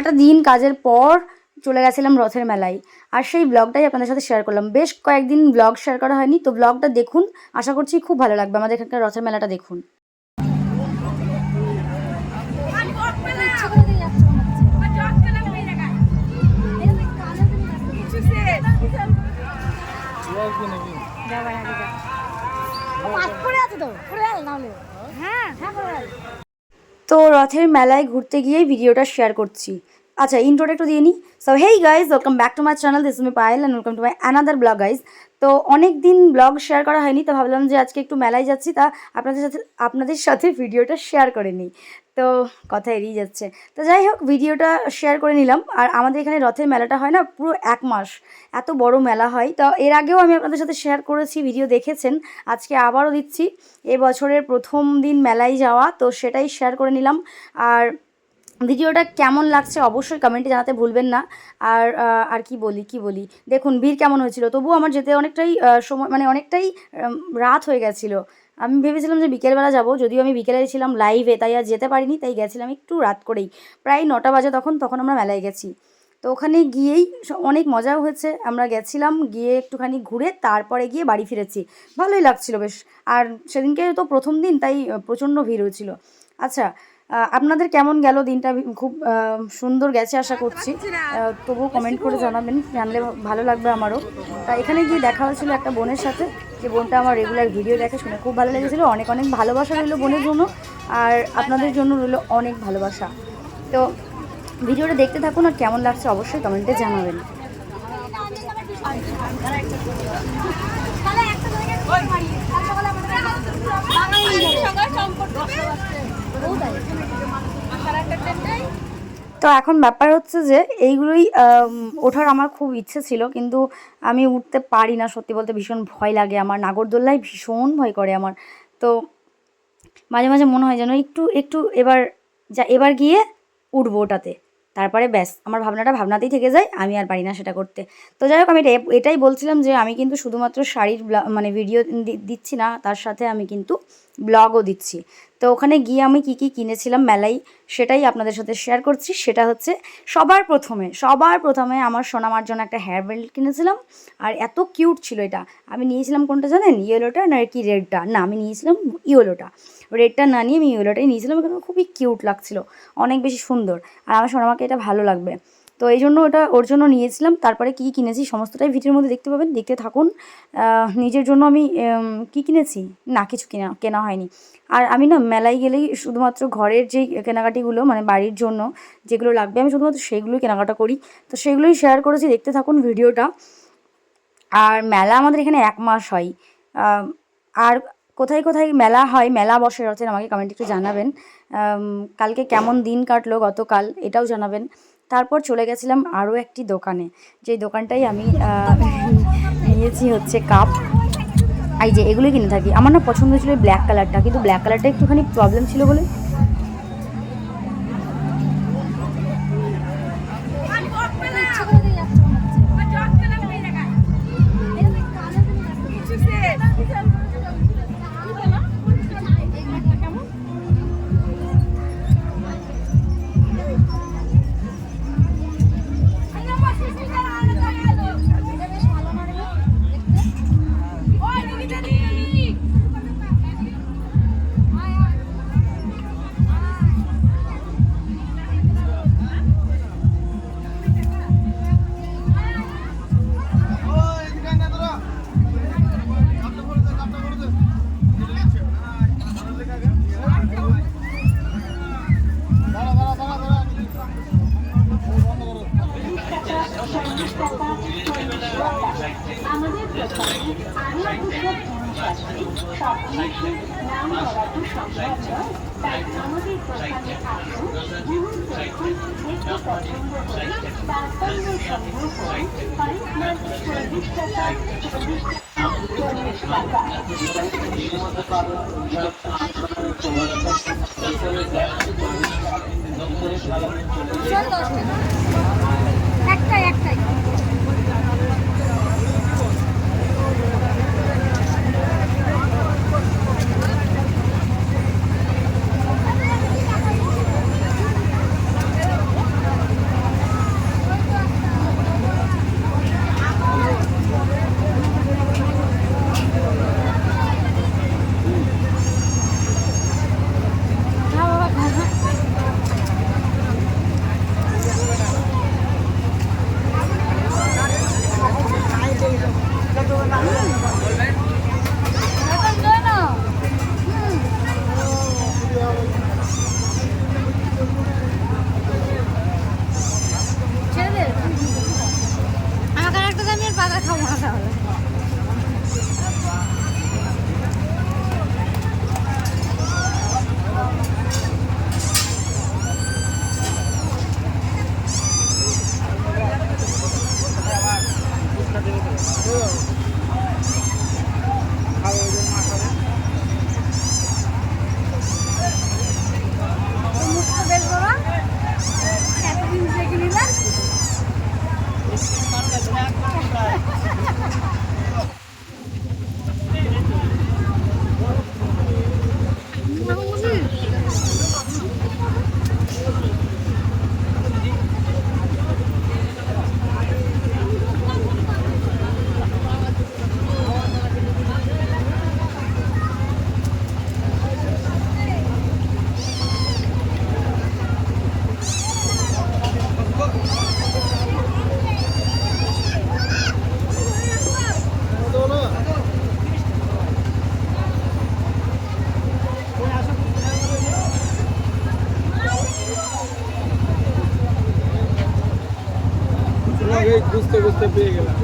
সারাটা দিন কাজের পর চলে গেছিলাম রথের মেলায়। আর সেই ব্লগটাই আপনাদের সাথে শেয়ার করলাম। বেশ কয়েকদিন ব্লগ শেয়ার করা হয়নি, তো ব্লগটা দেখুন। আশা করছি খুব ভালো লাগবে। আমাদের এখানকার রথের মেলাটা দেখুন। তো রথের মেলায় ঘুরতে গিয়ে ভিডিওটা শেয়ার করছি। আচ্ছা ইন্ট্রোটা একটু দিয়ে নিই so hey guys welcome back to my channel this me Payel and welcome to my another blog guys তো অনেক দিন ব্লগ শেয়ার করা হয়নি, তো ভাবলাম যে আজকে একটু মেলায় যাচ্ছি, তা আপনাদের সাথে আপনাদের সাথে ভিডিওটা শেয়ার করে নিই। তো, কথা এড়িয়ে যাচ্ছে। তো যাই হোক, ভিডিওটা শেয়ার করে নিলাম। আর আমাদের এখানে রথের মেলাটা হয় না, পুরো এক মাস। এত বড় মেলা হয়। তো, এর আগেও আমি আপনাদের সাথে শেয়ার করেছি ভিডিও দেখেছেন। আজকে আবারও দিচ্ছি। এবছরের প্রথম দিন মেলায় যাওয়া, তো সেটাই শেয়ার করে নিলাম। আর ভিডিওটা কেমন লাগছে অবশ্যই কমেন্টে জানাতে ভুলবেন না। আর আর কি বলি কি বলি? দেখুন, ভিড় কেমন হয়েছিল? তবুও আমার যেতে অনেকটাই সময় মানে অনেকটাই রাত হয়ে গেছিল। আমি ভেবেছিলাম যে বিকেলবেলা যাব, যদিও আমি বিকেলে ছিলাম লাইভে তাই আর যেতে পারিনি, তাই গেছিলাম একটু রাত করেই। প্রায় নটা বাজে তখন তখন আমরা মেলায় গেছি। তো ওখানে গিয়েই অনেক মজাও হয়েছে। আমরা গেছিলাম, গিয়ে একটুখানি ঘুরে তারপরে গিয়ে বাড়ি ফিরেছি। ভালোই লাগছিল বেশ। আর সেদিনকে তো প্রথম দিন, তাই প্রচণ্ড ভিড় হয়েছিল। আচ্ছা আপনাদের কেমন গেল দিনটা? খুব সুন্দর গেছে আশা করছি। আহ, তবুও কমেন্ট করে জানাবেন জানলে ভালো লাগবে আমারও। তা এখানে গিয়ে দেখা হয়েছিল একটা বোনের সাথে যে বোনটা আমার রেগুলার ভিডিও দেখে শুনে খুব ভালো লেগেছিলো অনেক অনেক ভালোবাসা রইল বোনের জন্য আর আপনাদের জন্য রইল অনেক ভালোবাসা। তো ভিডিওটা দেখতে থাকুন আর কেমন লাগছে অবশ্যই কমেন্টে জানাবেন। তো এখন ব্যাপার হচ্ছে যে এইগুলোই ওঠার আমার খুব ইচ্ছে ছিল, কিন্তু আমি উঠতে পারি না, সত্যি বলতে ভীষণ ভয় লাগে আমার। নাগরদোল্লায় ভীষণ ভয় করে আমার। তো মাঝে মাঝে মনে হয় যেন একটু একটু এবার, যা, এবার গিয়ে উঠবো ওটাতে। তারপরে ব্যাস, আমার ভাবনাটা ভাবনাতেই থেকে যায়, আমি আর পারি না সেটা করতে। তো যাই হোক, আমি এটা- এটাই বলছিলাম যে আমি কিন্তু শুধুমাত্র শাড়ির মানে ভিডিও দিচ্ছি না, তার সাথে আমি কিন্তু ব্লগও দিচ্ছি। তো ওখানে গিয়ে আমি কি কি কিনেছিলাম মেলায়, সেটাই আপনাদের সাথে শেয়ার করছি। সেটা হচ্ছে সবার প্রথমে সবার প্রথমে আমার সোনামার জন্য একটা হেয়ার বেল্ট কিনেছিলাম, আর এত কিউট ছিল এটা। আমি নিয়েছিলাম কোনটা জানেন? ইয়েলোটা না কি রেডটা না, আমি নিয়েছিলাম ইয়েলোটা রেডটা না নিয়ে আমি ইয়েলোটাই নিয়েছিলাম, এখানে খুবই কিউট লাগছিল, অনেক বেশি সুন্দর। আর আমার সোনামাকে এটা ভালো লাগবে। তো এই জন্য ওটা ওর জন্য নিয়েছিলাম, তারপরে কী কিনেছি সমস্তটাই ভিডিওর মধ্যে দেখতে পাবেন, দেখতে থাকুন। নিজের জন্য আমি কী কিনেছি? না, কিছু কেনা কেনা হয়নি। আর আমি না মেলায় গেলেই শুধুমাত্র ঘরের যেই কেনাকাটিগুলো মানে বাড়ির জন্য যেগুলো লাগবে, আমি শুধুমাত্র সেগুলোই কেনাকাটা করি। তো সেগুলোই শেয়ার করেছি, দেখতে থাকুন ভিডিওটা। আর মেলা আমাদের এখানে এক মাস হয়। আর কোথায় কোথায় মেলা হয়, মেলা বসে রথের আমাকে কমেন্ট একটু জানাবেন। কালকে কেমন দিন কাটলো গতকাল, এটাও জানাবেন। তারপর চলে গেছিলাম আরও একটি দোকানে যে দোকানটাই আমি নিয়েছি হচ্ছে কাপ এই যে, এগুলোই কিনে থাকি। আমার না পছন্দ ছিল ব্ল্যাক কালারটা কিন্তু ব্ল্যাক কালারটা একটুখানি প্রবলেম ছিল বলে আমাদের দোকানে আরও দুটো জিনিস আছে সব নাম করানো সম্ভব নয় তাই আমাদের দোকানে আসুন বহু দেখুন দেখে পছন্দ করে তারপরে সংগ্রহ করুন হরেক চল্লিশ টাকা চল্লিশ টাকা Ew. খুঁজতে খুঁজতে পেয়ে গেলাম।